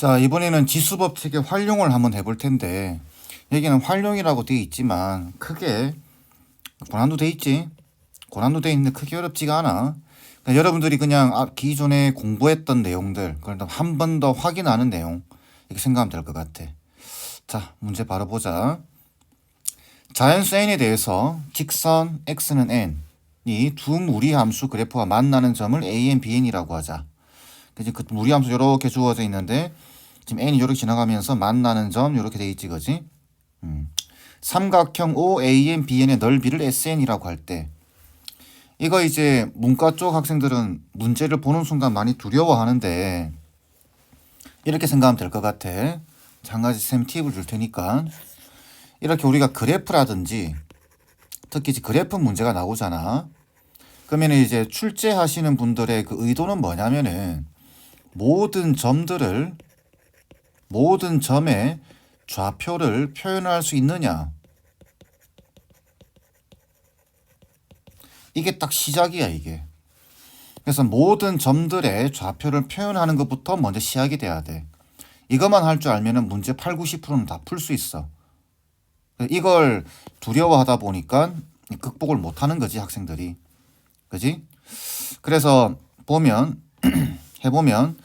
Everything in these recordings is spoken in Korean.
자, 이번에는 지수 법칙의 활용을 한번 해볼 텐데, 여기는 활용이라고 되어 있지만, 크게, 고난도 돼 있지? 고난도 돼 있는데 크게 어렵지가 않아. 그러니까 여러분들이 그냥 아, 기존에 공부했던 내용들, 그걸 한 번 더 확인하는 내용, 이렇게 생각하면 될 것 같아. 자, 문제 바로 보자. 자연수 n에 대해서 직선 x는 n, 이두 무리 함수 그래프가 만나는 점을 a, n, b, n이라고 하자. 그지? 그 무리 함수 이렇게 주어져 있는데 지금 n이 이렇게 지나가면서 만나는 점 이렇게 돼 있지, 그지? 음. 삼각형 OAN, BN의 넓이를 SN이라고 할 때 이거 이제 문과 쪽 학생들은 문제를 보는 순간 많이 두려워하는데 이렇게 생각하면 될 것 같아. 자, 한 가지 쌤 팁을 줄 테니까 이렇게 우리가 그래프라든지 특히 이제 그래프 문제가 나오잖아. 그러면 이제 출제하시는 분들의 그 의도는 뭐냐면은 모든 점들을 모든 점의 좌표를 표현할 수 있느냐. 이게 딱 시작이야, 이게. 그래서 모든 점들의 좌표를 표현하는 것부터 먼저 시작이 돼야 돼. 이것만 할 줄 알면은 문제 8, 90%는 다 풀 수 있어. 이걸 두려워하다 보니까 극복을 못 하는 거지, 학생들이. 그지? 그래서 보면, 해보면,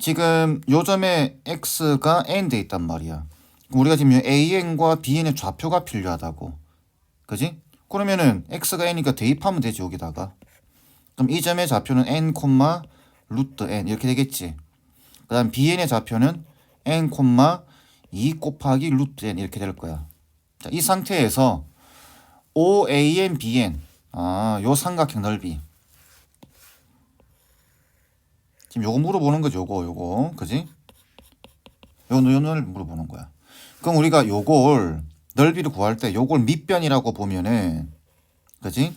지금 요점에 x가 n 돼 있단 말이야. 우리가 지금 an과 bn의 좌표가 필요하다고. 그지? 그러면은 x가 n이니까 대입하면 되지, 여기다가. 그럼 이 점의 좌표는 n, 루트 n 이렇게 되겠지. 그 다음 bn의 좌표는 n, 2 곱하기 루트 n 이렇게 될 거야. 자, 이 상태에서 OAN, BN 아, 요 삼각형 넓이 지금 요거 물어보는 거죠, 요거, 요거. 그지? 요, 요를 물어보는 거야. 그럼 우리가 요걸, 넓이를 구할 때 요걸 밑변이라고 보면은, 그지?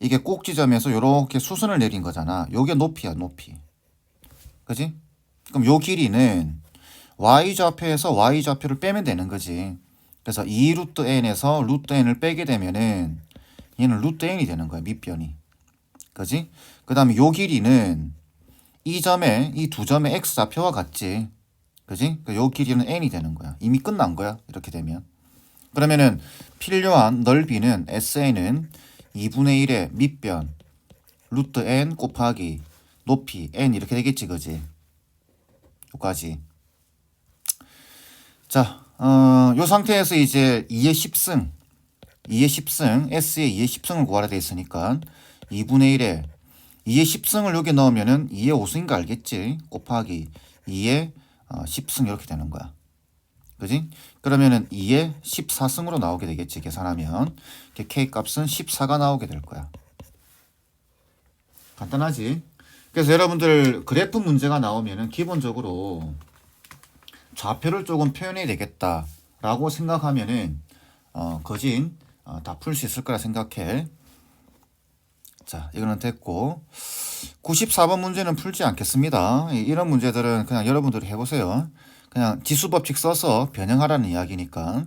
이게 꼭지점에서 요렇게 수선을 내린 거잖아. 요게 높이야, 높이. 그지? 그럼 요 길이는 y좌표에서 y좌표를 빼면 되는 거지. 그래서 2 루트 n에서 루트 n을 빼게 되면은 얘는 루트 n이 되는 거야, 밑변이. 그지? 그 다음에 요 길이는 이 점에 이 두 점의 x 좌표와 같지. 그지? 그요 길이는 n이 되는 거야. 이미 끝난 거야. 이렇게 되면. 그러면은 필요한 넓이는 SN은 2분의 1의 밑변 루트 n 곱하기 높이 n 이렇게 되겠지, 그지? 요까지. 자, 어, 요 상태에서 이제 2의 10승, 2의 10승, S의 2의 10승을 구하라 돼 있으니까 2분의 1에 2의 10승을 여기 넣으면은 2의 5승인 거 알겠지? 곱하기 2의 어, 10승 이렇게 되는 거야. 그지? 그러면은 2의 14승으로 나오게 되겠지. 계산하면. K 값은 14가 나오게 될 거야. 간단하지? 그래서 여러분들 그래프 문제가 나오면은 기본적으로 좌표를 조금 표현해야 되겠다라고 생각하면은 어, 거진 어, 다 풀 수 있을 거라 생각해. 자, 이거는 됐고 94번 문제는 풀지 않겠습니다. 이- 이런 문제들은 그냥 여러분들이 해보세요. 그냥 지수법칙 써서 변형하라는 이야기니까.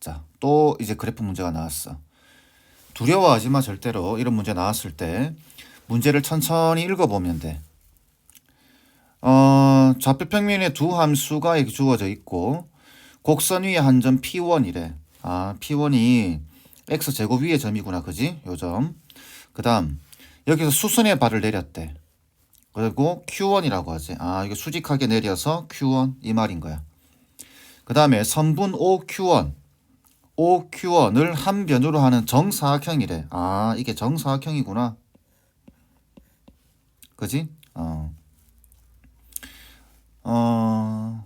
자, 또 이제 그래프 문제가 나왔어. 두려워하지 마 절대로 이런 문제 나왔을 때 문제를 천천히 읽어보면 돼. 어, 좌표 평면에 두 함수가 이렇게 주어져 있고 곡선 위에 한 점 P1이래. 아, P1이 x 제곱 위의 점이구나, 그지? 요 점. 그 다음 여기서 수선의 발을 내렸대. 그리고 Q1이라고 하지. 아, 이거 수직하게 내려서 Q1 이 말인 거야. 그 다음에 선분 OQ1 OQ1을 한 변으로 하는 정사각형이래. 아, 이게 정사각형이구나. 그지? 어. 어.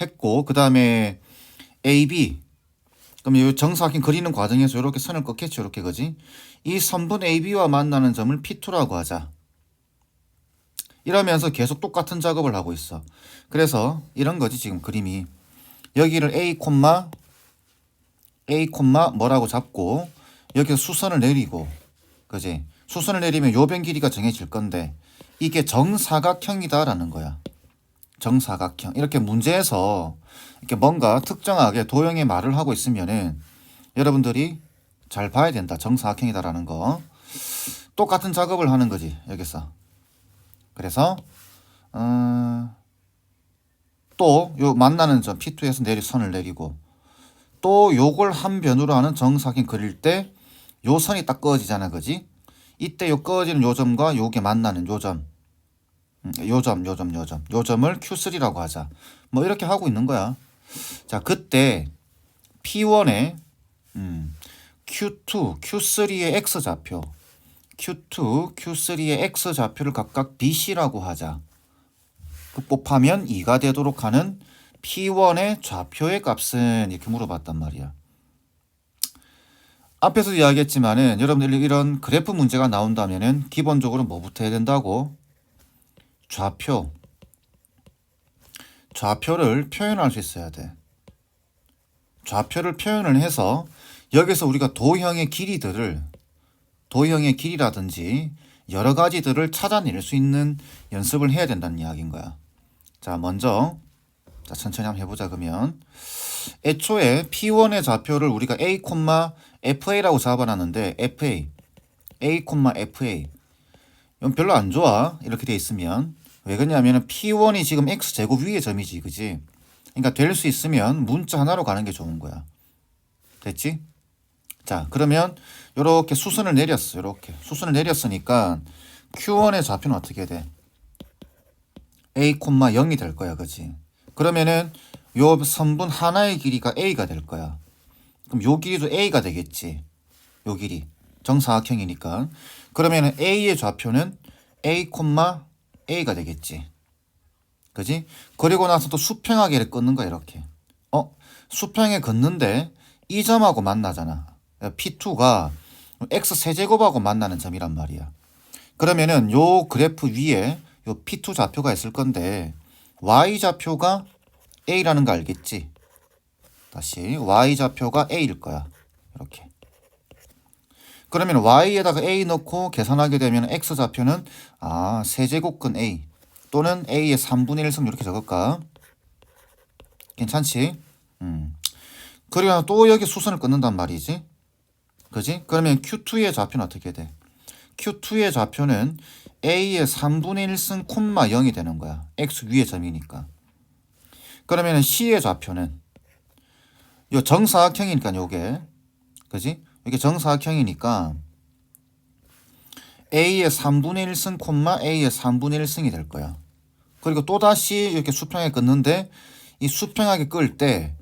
했고 그 다음에 AB 그럼 이 정사각형 그리는 과정에서 이렇게 선을 꺾겠죠, 이렇게 그지? 이 선분 AB와 만나는 점을 P2라고 하자. 이러면서 계속 똑같은 작업을 하고 있어. 그래서 이런 거지 지금 그림이 여기를 A A 뭐라고 잡고 여기서 수선을 내리고 그지? 수선을 내리면 요변 길이가 정해질 건데 이게 정사각형이다라는 거야. 정사각형. 이렇게 문제에서 이렇게 뭔가 특정하게 도형의 말을 하고 있으면은 여러분들이 잘 봐야 된다. 정사각형이다라는 거. 똑같은 작업을 하는 거지 여기서. 그래서 어, 또요 만나는 점 P2에서 내리 선을 내리고 또 요걸 한 변으로 하는 정사각형 그릴 때 요 선이 딱 그어지잖아 그지? 이때 요 그어지는 요 점과 요게 만나는 요 점, 음, 요 점, 요 점, 요 점, 요 점을 Q3라고 하자. 뭐 이렇게 하고 있는 거야. 자, 그때 P1에 음, Q2, Q3의 X 좌표, Q2, Q3의 X 좌표를 각각 BC라고 하자. 그 곱하면 2가 되도록 하는 P1의 좌표의 값은 이렇게 물어봤단 말이야. 앞에서도 이야기했지만은 여러분들이 이런 그래프 문제가 나온다면은 기본적으로 뭐부터 해야 된다고? 좌표. 좌표를 표현할 수 있어야 돼. 좌표를 표현을 해서 여기서 우리가 도형의 길이들을 도형의 길이라든지 여러 가지들을 찾아낼 수 있는 연습을 해야 된다는 이야기인 거야. 자, 먼저 자, 천천히 한번 해보자 그러면 애초에 P1의 좌표를 우리가 A, FA라고 잡아놨는데 FA, A, FA 이건 별로 안 좋아 이렇게 돼 있으면 왜 그러냐면 P1이 지금 X 제곱 위의 점이지 그지? 그러니까 될 수 있으면 문자 하나로 가는 게 좋은 거야. 됐지? 자 그러면 이렇게 수순을 내렸어 이렇게 수순을 내렸으니까 Q1의 좌표는 어떻게 돼? A, 0이 될 거야 그지? 그러면은 요 선분 하나의 길이가 A가 될 거야. 그럼 요 길이도 A가 되겠지. 요 길이. 정사각형이니까. 그러면 은 A의 좌표는 A, A가 되겠지. 그지? 그리고 나서 또 수평하게를 끊는 거야, 이렇게. 어? 수평에 긋는데 이 점하고 만나잖아. P2가 X 세제곱하고 만나는 점이란 말이야. 그러면은 요 그래프 위에 요 P2 좌표가 있을 건데 Y 좌표가 A라는 거 알겠지? 다시 Y 좌표가 A일 거야. 이렇게. 그러면 Y에다가 A 넣고 계산하게 되면 X 좌표는 아 세제곱근 A 또는 A의 3분의 1승 이렇게 적을까? 괜찮지? 음. 그리고 또 여기 수선을 끊는단 말이지. 그지? 그러면 Q2의 좌표는 어떻게 돼? Q2의 좌표는 A의 3분의 1승 콤마 0이 되는 거야. X 위의 점이니까. 그러면 C의 좌표는 요 정사각형이니까 요게 그지? 이게 정사각형이니까 A의 3분의 1승 콤마 A의 3분의 1승이 될 거야. 그리고 또다시 이렇게 수평하게 끊는데 이 수평하게 끌 때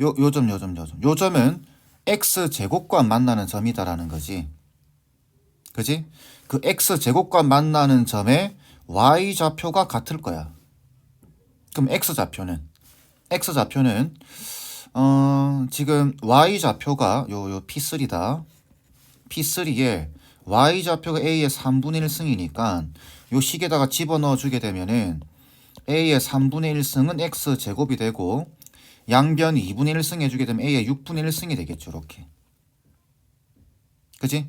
요 요점 요점 요점 요 점은 x 제곱과 만나는 점이다라는 거지. 그지? 그 x 제곱과 만나는 점에 y 좌표가 같을 거야. 그럼 x 좌표는 x 좌표는 어, 지금 y 좌표가 요 요 p3다. p3에 y 좌표가 a의 3분의 1승이니까 요 식에다가 집어넣어 주게 되면은 a의 3분의 1승은 x 제곱이 되고 양변 2분의 1승 해주게 되면 a의 6분의 1승이 되겠죠 이렇게 그지?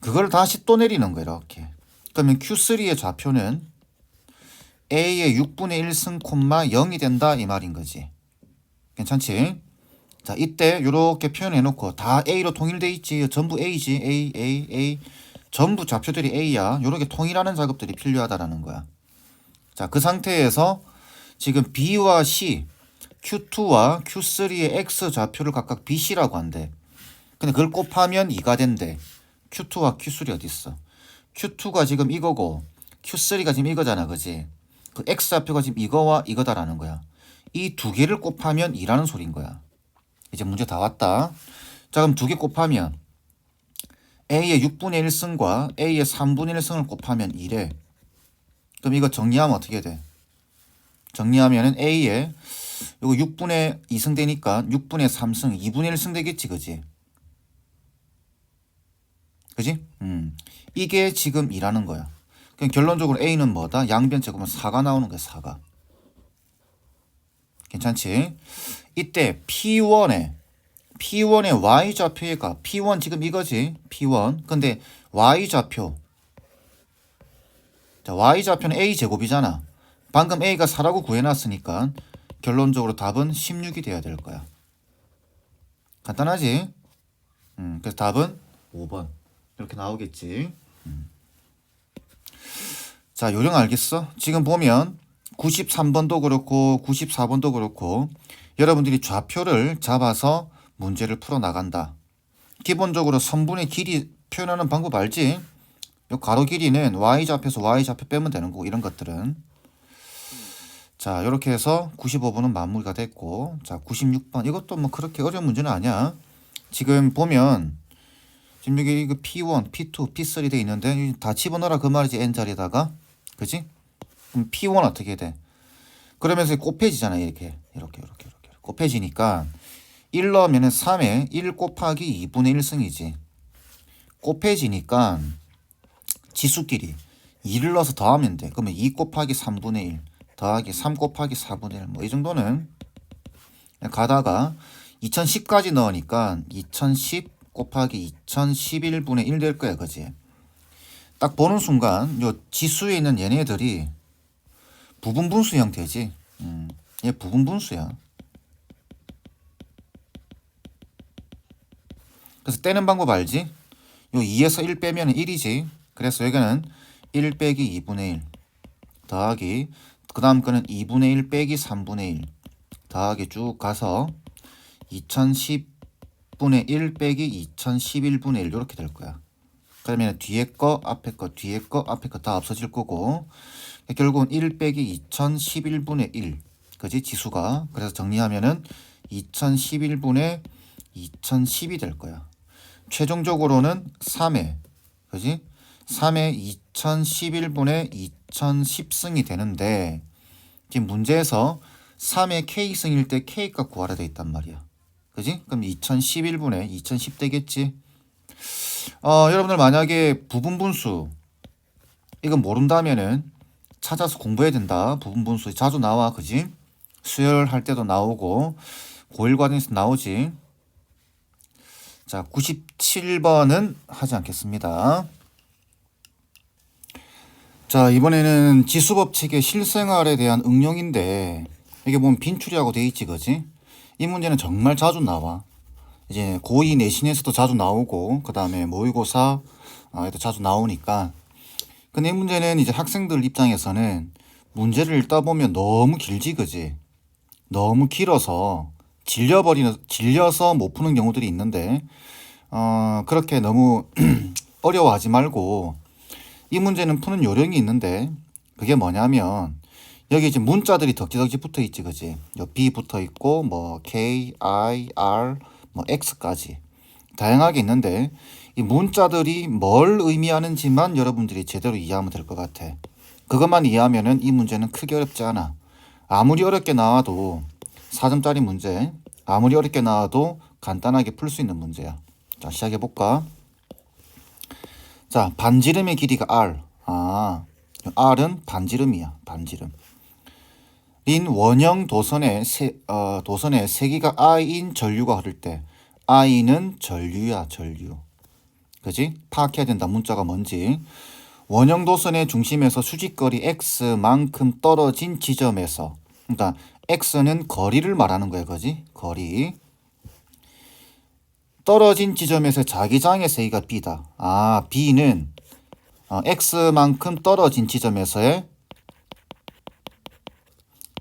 그걸 다시 또 내리는 거야 이렇게 그러면 q3의 좌표는 a의 6분의 1승 콤마 0이 된다 이 말인 거지 괜찮지? 자 이때 이렇게 표현해 놓고 다 a로 통일돼 있지 전부 a지 a a a 전부 좌표들이 a야 이렇게 통일하는 작업들이 필요하다라는 거야 자 그 상태에서 지금 b와 c Q2와 Q3의 X 좌표를 각각 BC라고 한대. 근데 그걸 곱하면 2가 된대. Q2와 Q3 어디 있어? Q2가 지금 이거고 Q3가 지금 이거잖아. 그지? 그 X 좌표가 지금 이거와 이거다라는 거야. 이 두 개를 곱하면 2라는 소린 거야. 이제 문제 다 왔다. 자, 그럼 두 개 곱하면 A의 6분의 1승과 A의 3분의 1승을 곱하면 2래. 그럼 이거 정리하면 어떻게 돼? 정리하면은 A의 요거 6분의 2승 되니까 6분의 3승, 2분의 1승 되겠지, 그지? 그지? 음. 이게 지금 2라는 거야. 그럼 결론적으로 A는 뭐다? 양변 제곱은 4가 나오는 거야, 4가. 괜찮지? 이때 P1에 P1의 Y 좌표가 P1 지금 이거지? P1. 근데 Y 좌표. 자, Y 좌표는 A 제곱이잖아. 방금 A가 4라고 구해놨으니까 결론적으로 답은 16이 돼야 될 거야. 간단하지? 음, 그래서 답은 5번. 이렇게 나오겠지. 음. 자, 요령 알겠어? 지금 보면 93번도 그렇고 94번도 그렇고 여러분들이 좌표를 잡아서 문제를 풀어 나간다. 기본적으로 선분의 길이 표현하는 방법 알지? 요 가로 길이는 y 좌표에서 y 좌표 빼면 되는 거고 이런 것들은 자 이렇게 해서 95번은 마무리가 됐고 자 96번 이것도 뭐 그렇게 어려운 문제는 아니야. 지금 보면 지금 여기 이거 P1, P2, P3 돼 있는데 다 집어넣어라 그 말이지 n 자리에다가 그지? 그럼 P1 어떻게 돼? 그러면서 곱해지잖아 이렇게 이렇게 이렇게 이렇게 곱해지니까 1 넣으면은 3에 1 곱하기 2분의 1승이지 곱해지니까 지수끼리 2를 넣어서 더하면 돼 그러면 2 곱하기 3분의 1 더하기 3 곱하기 4분의 1 뭐 이 정도는 가다가 2010까지 넣으니까 2010 곱하기 2011분의 1 될 거야 그지 딱 보는 순간 요 지수에 있는 얘네들이 부분 분수 형태지. 음, 얘 부분 분수야. 그래서 떼는 방법 알지? 요 2에서 1 빼면 1이지. 그래서 여기는 1 빼기 2분의 1 더하기 그 다음 거는 2분의 1 빼기 3분의 1 더하기 쭉 가서 2010분의 1 빼기 2011분의 1 이렇게 될 거야. 그러면 뒤에 거, 앞에 거, 뒤에 거, 앞에 거 다 없어질 거고 결국은 1 빼기 2011분의 1 그지 지수가 그래서 정리하면은 2011분의 2010이 될 거야 최종적으로는 3회 그지 3회 2011분의 2010승이 되는데 지금 문제에서 3회 K승일 때 K값 구하라 돼 있단 말이야 그지 그럼 2011분의 2010 되겠지 어, 여러분들 만약에 부분분수 이건 모른다면은 찾아서 공부해야 된다. 부분분수 자주 나와, 그지? 수열 할 때도 나오고 고1 과정에서 나오지. 자, 97번은 하지 않겠습니다. 자, 이번에는 지수법칙의 실생활에 대한 응용인데 이게 보면 빈출이라고 돼 있지, 그지? 이 문제는 정말 자주 나와. 이제 고2 내신에서도 자주 나오고 그 다음에 모의고사 어, 에도 자주 나오니까 근데 이 문제는 이제 학생들 입장에서는 문제를 읽다 보면 너무 길지 그지 너무 길어서 질려버리는 질려서 못 푸는 경우들이 있는데 어 그렇게 너무 어려워하지 말고 이 문제는 푸는 요령이 있는데 그게 뭐냐면 여기 이제 문자들이 덕지덕지 붙어 있지 그지 여 B 붙어 있고 뭐 K, I, R 뭐 X까지 다양하게 있는데 이 문자들이 뭘 의미하는지만 여러분들이 제대로 이해하면 될 것 같아. 그것만 이해하면은 이 문제는 크게 어렵지 않아. 아무리 어렵게 나와도 4점짜리 문제, 아무리 어렵게 나와도 간단하게 풀 수 있는 문제야. 자, 시작해 볼까? 자, 반지름의 길이가 R. 아, R은 반지름이야. 반지름. 인 원형 도선의 세, 어, 도선의 세기가 I인 전류가 흐를 때 I는 전류야, 전류. 그지? 파악해야 된다. 문자가 뭔지. 원형 도선의 중심에서 수직거리 x만큼 떨어진 지점에서 그러니까 x는 거리를 말하는 거야, 그지? 거리. 떨어진 지점에서 자기장의 세기가 b다. 아, b는 어, x만큼 떨어진 지점에서의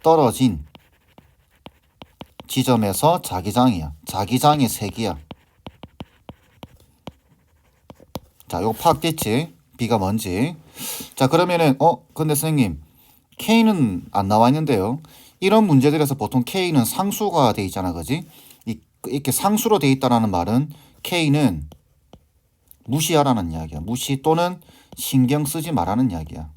떨어진 지점에서 자기장이야. 자기장의 세기야. 자, 요거 파악됐지? B가 뭔지. 자, 그러면은, 어, 근데 선생님, K는 안 나와 있는데요. 이런 문제들에서 보통 K는 상수가 돼 있잖아, 그지? 이, 이렇게 상수로 돼 있다라는 말은 K는 무시하라는 이야기야. 무시 또는 신경 쓰지 말라는 이야기야.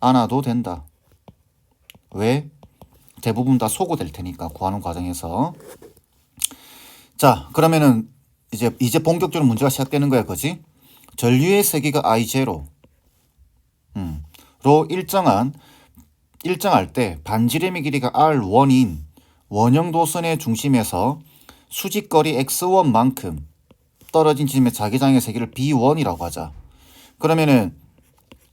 안 와도 된다. 왜? 대부분 다 소고될 테니까 구하는 과정에서. 자, 그러면은 이제 이제 본격적으로 문제가 시작되는 거야, 그지? 전류의 세기가 I 제 로. 일정한 일정할 때 반지름의 길이가 R1인 원형 도선의 중심에서 수직거리 X1만큼 떨어진 지점의 자기장의 세기를 B1이라고 하자. 그러면은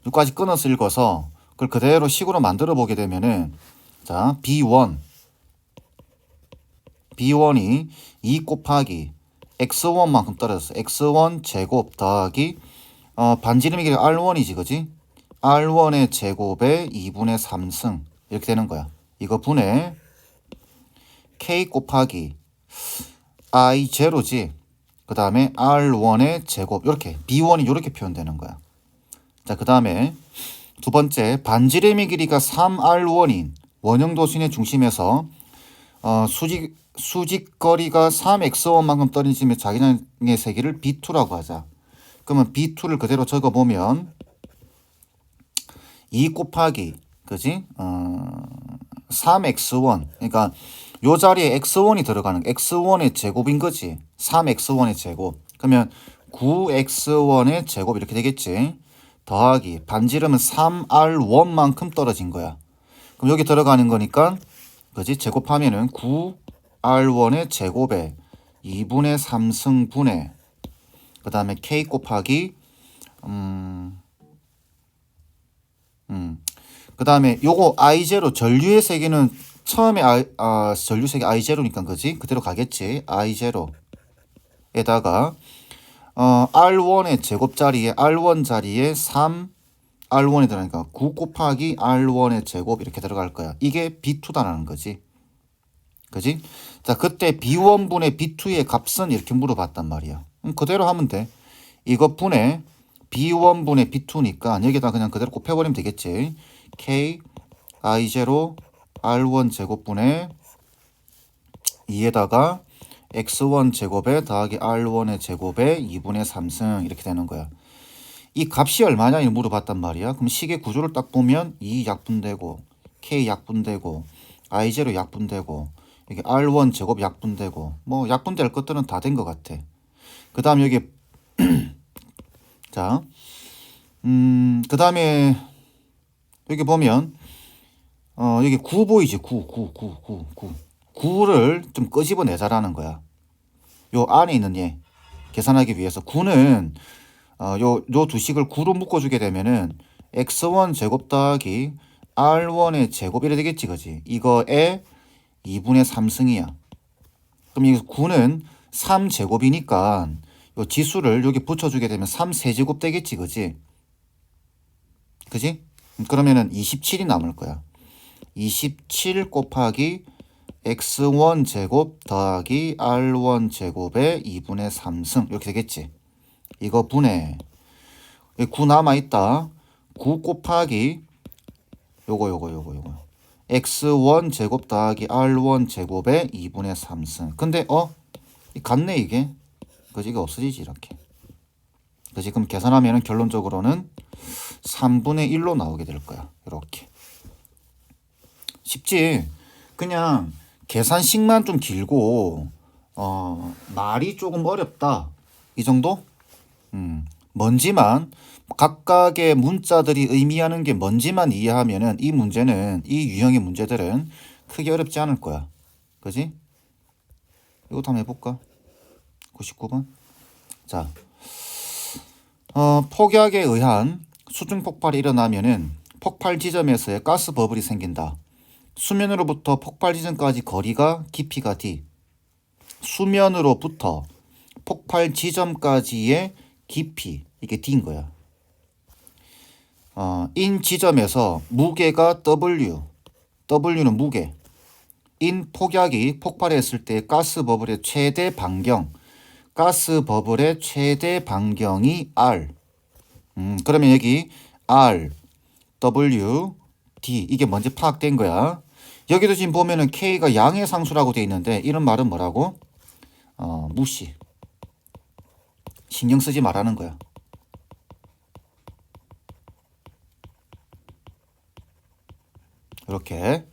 여기까지 끊어서 읽어서 그걸 그대로 식으로 만들어 보게 되면은 자 B1 B1이 2 곱하기 x1만큼 떨어졌어. x1 제곱 더하기 어, 반지름의 길이 r1이지 그지? R1의 제곱에 2분의 3승 이렇게 되는 거야. 이거 분의 K 곱하기 I 제로지. 그 다음에 R1의 제곱 이렇게 B1이 이렇게 표현되는 거야. 자, 그 다음에 두 번째 반지름의 길이가 3R1인 원형도수의 중심에서 어, 수직 수직거리가 3x1만큼 떨어지면 자기장의 세기를 B2라고 하자. 그러면 B2를 그대로 적어 보면 2 곱하기 그지? 어, 3x1 그러니까 요 자리에 x1이 들어가는 거. x1의 제곱인 거지. 3x1의 제곱. 그러면 9x1의 제곱 이렇게 되겠지. 더하기 반지름은 3r1만큼 떨어진 거야. 그럼 여기 들어가는 거니까 그지? 제곱하면은 9r1의 제곱에 2분의 3승분의 그 다음에 k 곱하기 음, 음. 그 다음에 요거 i0 전류의 세기는 처음에 I, 아, 전류 세기 i0니까 그지? 그대로 가겠지. i0에다가 어, r1의 제곱 자리에 r1 자리에 3 r1이 들어가니까 9 곱하기 r1의 제곱 이렇게 들어갈 거야. 이게 b2다라는 거지. 그지? 자, 그때 b1분의 b2의 값은 이렇게 물어봤단 말이야. 그럼 그대로 하면 돼. 이것 분의 b1분의 b2니까 여기다 그냥 그대로 곱해버리면 되겠지. k i0 r1 제곱분의 2에다가 x1 제곱에 더하기 r1의 제곱에 2분의 3승 이렇게 되는 거야. 이 값이 얼마냐 이 물어봤단 말이야. 그럼 식의 구조를 딱 보면 2 약분되고 k 약분되고 i0 약분되고 여기 r1 제곱 약분되고 뭐 약분될 것들은 다 된 것 같아. 그 다음 여기 자, 음, 그 다음에 여기 보면 어, 여기 9 보이지? 9, 9, 9, 9, 9. 9를 좀 끄집어내자라는 거야. 요 안에 있는 얘 계산하기 위해서 9는 어, 요, 요 두 식을 9로 묶어주게 되면은 x1 제곱 더하기 r1의 제곱 이래 되겠지, 그지? 이거에 2분의 3승이야. 그럼 이 9는 3제곱이니까 요 지수를 여기 붙여주게 되면 3세제곱 되겠지, 그지? 그지? 그러면은 27이 남을 거야. 27 곱하기 x1 제곱 더하기 r1 제곱의 2분의 3승 이렇게 되겠지. 이거 분해 9 남아 있다. 9 곱하기 요거 요거 요거 요거 x1 제곱 더하기 r1 제곱의 2분의 3승. 근데 어? 이 같네 이게. 그지 이게 없어지지 이렇게. 그지 그럼 계산하면은 결론적으로는 3분의 1로 나오게 될 거야. 이렇게. 쉽지. 그냥 계산식만 좀 길고 어, 말이 조금 어렵다. 이 정도? 음, 뭔지만 각각의 문자들이 의미하는 게 뭔지만 이해하면은 이 문제는 이 유형의 문제들은 크게 어렵지 않을 거야. 그지? 이것도 한번 해볼까? 99번. 자, 어, 폭약에 의한 수중 폭발이 일어나면은 폭발 지점에서의 가스 버블이 생긴다. 수면으로부터 폭발 지점까지 거리가 깊이가 d. 수면으로부터 폭발 지점까지의 깊이 이게 d인 거야. 어, 인 지점에서 무게가 w. w는 무게. 인 폭약이 폭발했을 때 가스 버블의 최대 반경. 가스 버블의 최대 반경이 r. 음, 그러면 여기 r, w, d 이게 먼저 파악된 거야. 여기도 지금 보면은 K가 양의 상수라고 돼 있는데 이런 말은 뭐라고? 어, 무시. 신경 쓰지 말라는 거야. 이렇게.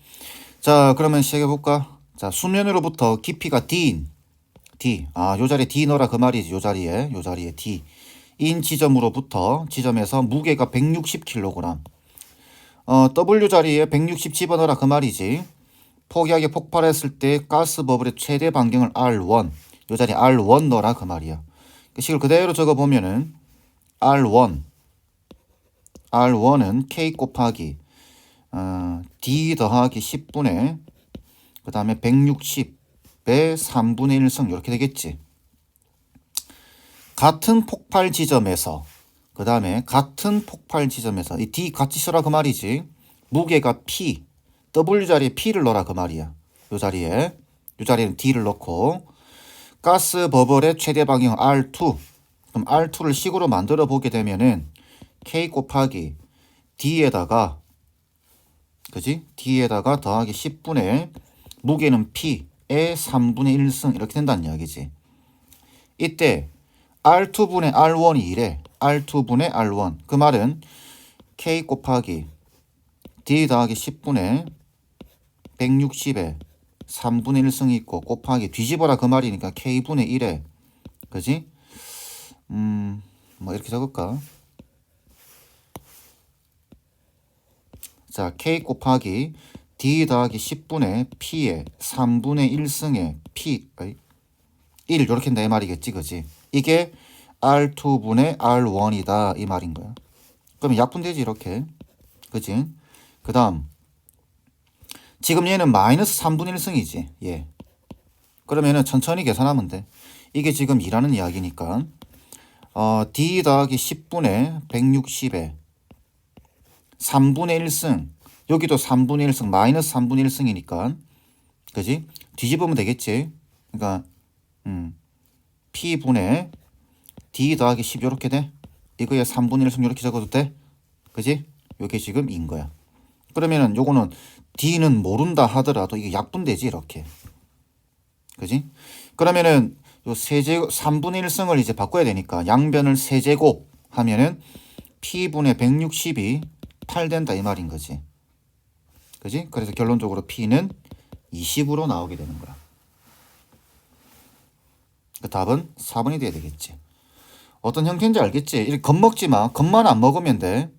자, 그러면 시작해 볼까? 자, 수면으로부터 깊이가 D인 D. 아, 요 자리에 D 넣어라 그 말이지. 요 자리에. 요 자리에 D. 인 지점으로부터 지점에서 무게가 160kg. 어, W 자리에 160 집어넣어라 그 말이지. 폭약이 폭발했을 때 가스 버블의 최대 반경을 R1. 요 자리에 R1 넣어라 그 말이야. 그 식을 그대로 적어 보면은 R1. R1은 K 곱하기 어, D 더하기 10분의 그 다음에 160 의 3분의 1승 이렇게 되겠지. 같은 폭발 지점에서 그 다음에 같은 폭발 지점에서 이 D 같이 써라 그 말이지. 무게가 P, W 자리에 P를 넣어라 그 말이야. 요 자리에 요 자리에는 D를 넣고 가스 버블의 최대 방향 R2. 그럼 R2를 식으로 만들어 보게 되면은 K 곱하기 D에다가 그지? D에다가 더하기 10분의 무게는 P의 3분의 1승 이렇게 된다는 이야기지. 이때 R2분의 R1이 이래. R2분의 R1. 그 말은 K 곱하기 D 더하기 10분의 160에 3분의 1승이 있고 곱하기 뒤집어라 그 말이니까 K분의 1에 그지? 음, 뭐 이렇게 적을까? 자, K 곱하기 D 더하기 10분의 P에 3분의 1승에 P, 어이? 1 이렇게 내 말이겠지, 그지? 이게 R2분의 R1이다 이 말인 거야. 그럼 약분되지 이렇게, 그지? 그 다음 지금 얘는 마이너스 3분의 1승이지, 예. 그러면은 천천히 계산하면 돼. 이게 지금 2라는 이야기니까 어, D 더하기 10분의 160에 3분의 1승 여기도 3분의 1승 마이너스 3분의 1승이니까 그지? 뒤집으면 되겠지. 그러니까 음, P분의 D 더하기 10 이렇게 돼. 이거에 3분의 1승 이렇게 적어도 돼. 그지? 요게 지금 인 거야. 그러면은 요거는 D는 모른다 하더라도 이게 약분되지 이렇게. 그지? 그러면은 요 세제곱 3분의 1승을 이제 바꿔야 되니까 양변을 세제곱 하면은 P분의 160이 8 된다 이 말인 거지. 그지? 그래서 결론적으로 P는 20으로 나오게 되는 거야. 그 답은 4번이 돼야 되겠지. 어떤 형태인지 알겠지? 이렇게 겁먹지 마. 겁만 안 먹으면 돼.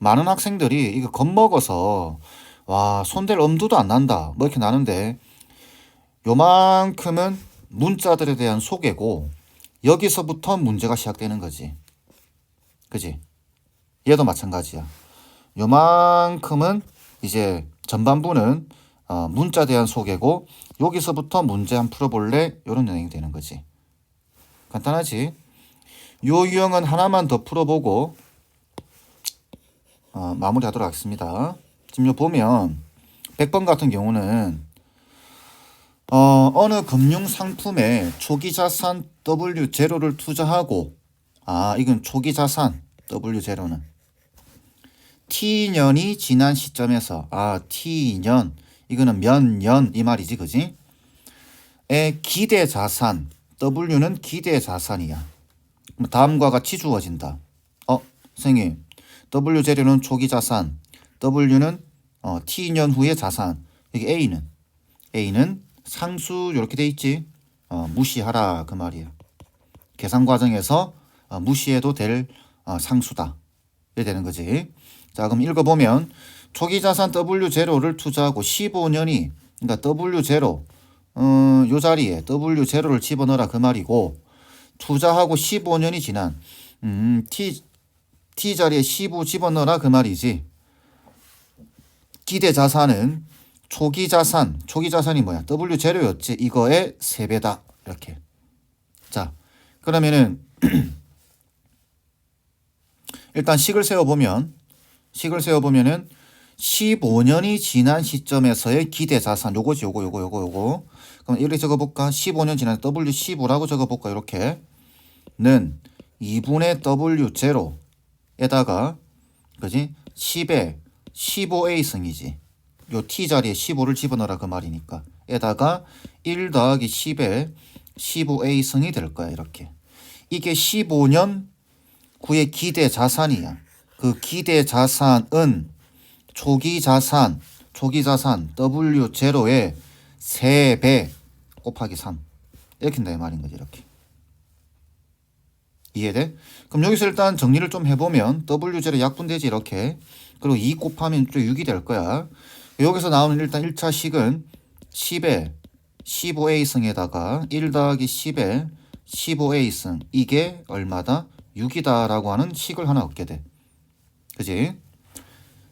많은 학생들이 이거 겁먹어서 와 손댈 엄두도 안 난다. 뭐 이렇게 나는데 요만큼은 문자들에 대한 소개고 여기서부터 문제가 시작되는 거지. 그지? 얘도 마찬가지야. 요만큼은 이제 전반부는 어, 문자 대한 소개고 여기서부터 문제 한 풀어볼래? 이런 내용이 되는 거지. 간단하지? 요 유형은 하나만 더 풀어보고 어, 마무리하도록 하겠습니다. 지금 요 보면 100번 같은 경우는 어, 어느 금융 상품에 초기 자산 W0를 투자하고 아 이건 초기 자산 W0는 T년이 지난 시점에서 아 T년 이거는 몇 년 이 말이지 그지? 에 기대 자산 W는 기대 자산이야. 다음과 같이 주어진다. 어 선생님 W 재료는 초기 자산 W는 어, T년 후의 자산 여기 A는 A는 상수 이렇게 돼 있지 어, 무시하라 그 말이야. 계산 과정에서 어, 무시해도 될 어, 상수다. 이렇게 되는 거지. 자, 그럼 읽어보면 초기 자산 W0를 투자하고 15년이 그러니까 W0 어, 요 자리에 W0를 집어넣어라 그 말이고 투자하고 15년이 지난 음, T T 자리에 15 집어넣어라 그 말이지. 기대 자산은 초기 자산, 초기 자산이 뭐야? W0였지. 이거의 3배다. 이렇게. 자, 그러면은 일단 식을 세워 보면 식을 세워보면은 15년이 지난 시점에서의 기대 자산 요거지 요거 요거 요거 요거. 그럼 이렇게 적어볼까? 15년 지난 W15라고 적어볼까? 이렇게 는 2분의 W0에다가 그지? 10에 15A 승이지. 요 T 자리에 15를 집어넣어라 그 말이니까. 에다가 1 더하기 10에 15A 승이 될 거야 이렇게. 이게 15년 구의 기대 자산이야 그 기대 자산은 초기 자산, 초기 자산 W0의 3배 곱하기 3 이렇게 된다 이 말인 거지 이렇게. 이해돼? 그럼 여기서 일단 정리를 좀 해보면 W0 약분되지 이렇게. 그리고 2 곱하면 또 6이 될 거야. 여기서 나오는 일단 1차 식은 10에 15A 승에다가 1 더하기 10에 15A 승. 이게 얼마다? 6이다 라고 하는 식을 하나 얻게 돼 그지?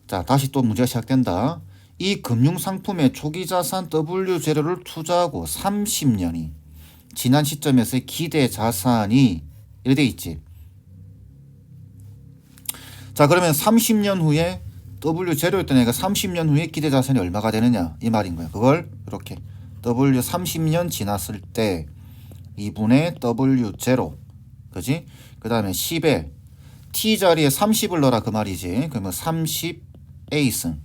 자, 다시 또 문제가 시작된다. 이 금융상품의 초기자산 W 재료를 투자하고 30년이 지난 시점에서의 기대 자산이 이렇게 돼 있지. 자 그러면 30년 후에 W0였던 애가 30년 후에 기대 자산이 얼마가 되느냐 이 말인 거야. 그걸 이렇게 W 30년 지났을 때 2분의 W0 그지? 그 다음에 10에 T 자리에 30을 넣어라 그 말이지. 그러면 30A승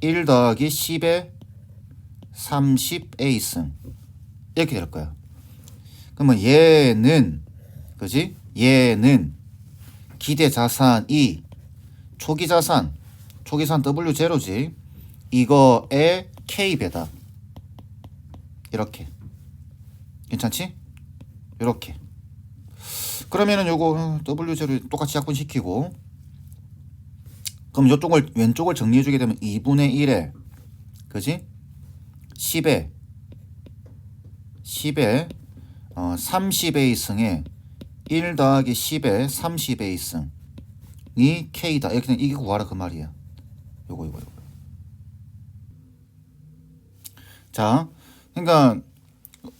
1 더하기 10에 30A승 이렇게 될 거야. 그러면 얘는 그지? 얘는 기대 자산 이 초기 자산 초기 자산 W0지 이거의 K배다 이렇게 괜찮지? 이렇게 그러면은 요거 W0를 똑같이 약분시키고 그럼 요쪽을 왼쪽을 정리해 주게 되면 2분의 1에 그지? 10에 10에 어, 30A 승에 1 더하기 10에 30A 승이 K다. 이렇게 되면 이게 구하라 그 말이야. 요거 요거 요거. 자, 그러니까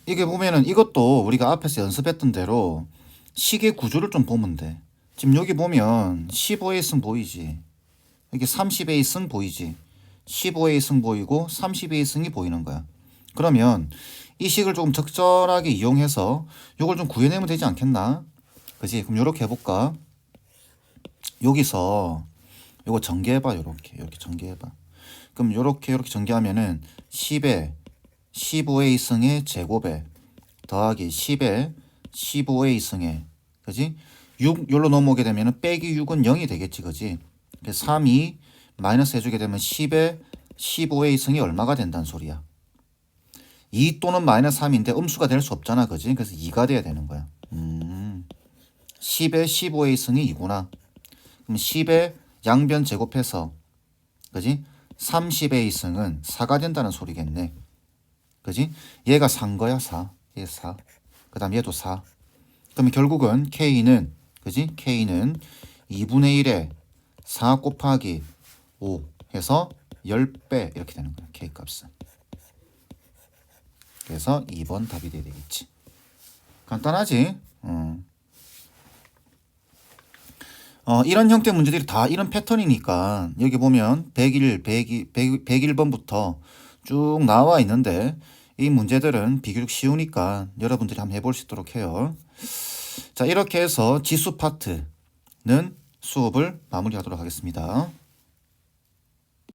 이게 보면은 이것도 우리가 앞에서 연습했던 대로 시계 구조를 좀 보면 돼. 지금 여기 보면 15A 승 보이지. 여기 30A 승 보이지. 15A 승 보이고 30A 승이 보이는 거야. 그러면 이 식을 조금 적절하게 이용해서 이걸 좀 구해내면 되지 않겠나? 그지? 그럼 요렇게 해볼까? 여기서 요거 전개해봐 요렇게 요렇게 전개해봐 그럼 요렇게 요렇게 전개하면은 10에 15A 승의 제곱에 더하기 10에 15A 승의 그지? 6 요로 넘어오게 되면은 빼기 6은 0이 되겠지 그지? 3이 마이너스 해주게 되면 10에 15A 승이 얼마가 된다는 소리야 2 또는 마이너스 3인데 음수가 될 수 없잖아 그지? 그래서 2가 돼야 되는 거야 음 10에 15A 승이 2구나 그럼 10에 양변 제곱해서 그지? 30A 승은 4가 된다는 소리겠네. 그지? 얘가 4인 거야, 4. 얘 4. 그 다음 얘도 4. 그러면 결국은 K는 그지? K는 2분의 1에 4 곱하기 5 해서 10배 이렇게 되는 거야. K 값은. 그래서 2번 답이 돼야 되겠지. 간단하지? 음. 어, 이런 형태 문제들이 다 이런 패턴이니까 여기 보면 101, 102, 100, 101번부터 쭉 나와 있는데 이 문제들은 비교적 쉬우니까 여러분들이 한번 해볼 수 있도록 해요. 자, 이렇게 해서 지수 파트는 수업을 마무리하도록 하겠습니다.